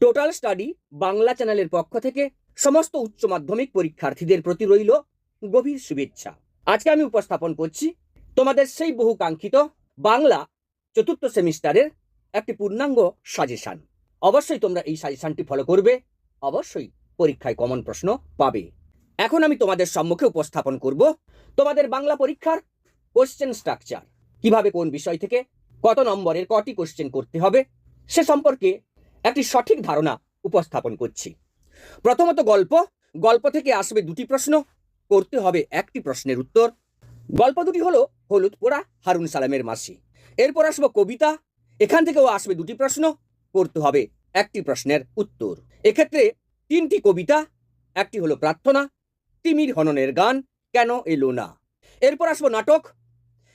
Total study Bangla চ্যানেলের পক্ষ থেকে সমস্ত উচ্চ মাধ্যমিক পরীক্ষার্থীদের প্রতি রইল গভীর শুভেচ্ছা। আজকে আমি উপস্থাপন করছি তোমাদের সেই বহু কাঙ্ক্ষিত বাংলা চতুর্থ সেমিস্টারের একটি পূর্ণাঙ্গ সাজেশান অবশ্যই তোমরা এই সাজেশানটি ফলো করবে, অবশ্যই পরীক্ষায় কমন প্রশ্ন পাবে। এখন আমি তোমাদের সম্মুখে উপস্থাপন করব তোমাদের বাংলা পরীক্ষার কোশ্চেন স্ট্রাকচার কীভাবে কোন বিষয় থেকে কত নম্বরের কটি কোশ্চেন করতে হবে সে সম্পর্কে একটি সঠিক ধারণা উপস্থাপন করছি। প্রথমত গল্প গল্প থেকে আসবে দুটি প্রশ্ন, করতে হবে একটি প্রশ্নের উত্তর। গল্প দুটি হলো হলুদ পোড়া, হারুন সালামের মাসি। এরপর আসব কবিতা, এখান থেকেও আসবে দুটি প্রশ্ন, করতে হবে একটি প্রশ্নের উত্তর। এক্ষেত্রে তিনটি কবিতা, একটি হলো প্রার্থনা, তিমির হননের গান, কেন এলো না? এরপর আসব নাটক,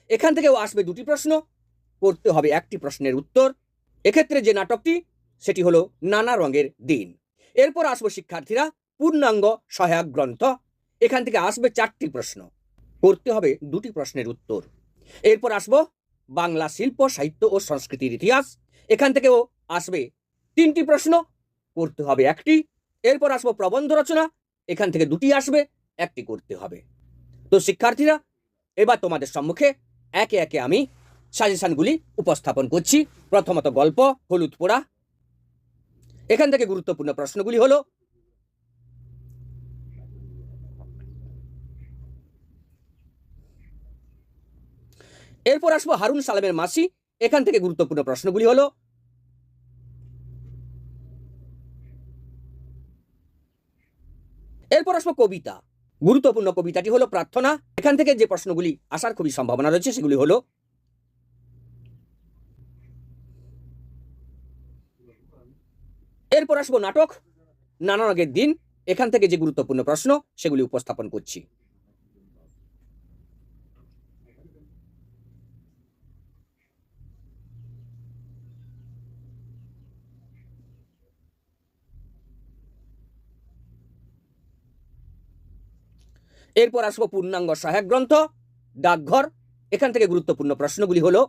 এখান থেকেও আসবে দুটি প্রশ্ন, করতে হবে একটি প্রশ্নের উত্তর। এক্ষেত্রে যে নাটকটি সেটি হলো নানা রঙের দিন। এরপর আসব শিক্ষার্থীরা, পূর্ণাঙ্গ সহায়ক গ্রন্থ। এখান থেকে আসবে চারটি প্রশ্ন। করতে হবে দুটি প্রশ্নের উত্তর। এরপর আসব বাংলা শিল্প, সাহিত্য ও সংস্কৃতির ইতিহাস। এখান থেকেও আসবে তিনটি প্রশ্ন করতে হবে একটি। এরপর আসব প্রবন্ধ রচনা। এখান থেকে দুটি আসবে, একটি করতে হবে। তো শিক্ষার্থীরা, এবার তোমাদের সম্মুখে একে একে আমি সাজেশনগুলি উপস্থাপন করছি। প্রথমত গল্প, হলুদ পোড়া। এখান থেকে গুরুত্বপূর্ণ প্রশ্নগুলি হলো, এরপর আসব হারুন সালামের মাসি, এখান থেকে গুরুত্বপূর্ণ প্রশ্নগুলি হলো, এরপর আসব কবিতা। গুরুত্বপূর্ণ কবিতাটি হলো প্রার্থনা। এখান থেকে যে প্রশ্নগুলি আসার খুবই সম্ভাবনা রয়েছে সেগুলি হলো এরপর আসব নাটক। নানা রঙের দিন এখান থেকে যে গুরুত্বপূর্ণ প্রশ্ন সেগুলি উপস্থাপন করছি। এরপর আসব পূর্ণাঙ্গ সহায়ক গ্রন্থ, ডাকঘর। এখান থেকে গুরুত্বপূর্ণ প্রশ্নগুলি হলো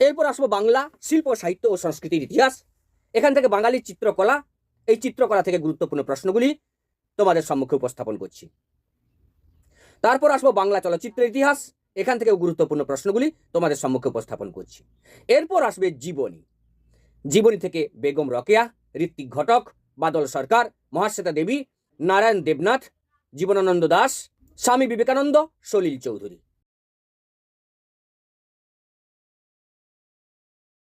এরপর আসব বাংলা, শিল্প, সাহিত্য ও সংস্কৃতির ইতিহাস। এখান থেকে বাঙালির চিত্রকলা, এই চিত্রকলা থেকে গুরুত্বপূর্ণ প্রশ্নগুলি তোমাদের সম্মুখে উপস্থাপন করছি। তারপর আসব বাংলা চলচ্চিত্রের ইতিহাস, এখান থেকেও গুরুত্বপূর্ণ প্রশ্নগুলি তোমাদের সম্মুখে উপস্থাপন করছি। এরপর আসবে জীবনী। জীবনী থেকে বেগম রকেয়া, ঋত্বিক ঘটক, বাদল সরকার, মহাশ্বেতা দেবী, নারায়ণ দেবনাথ, জীবনানন্দ দাস, স্বামী বিবেকানন্দ, সলিল চৌধুরী।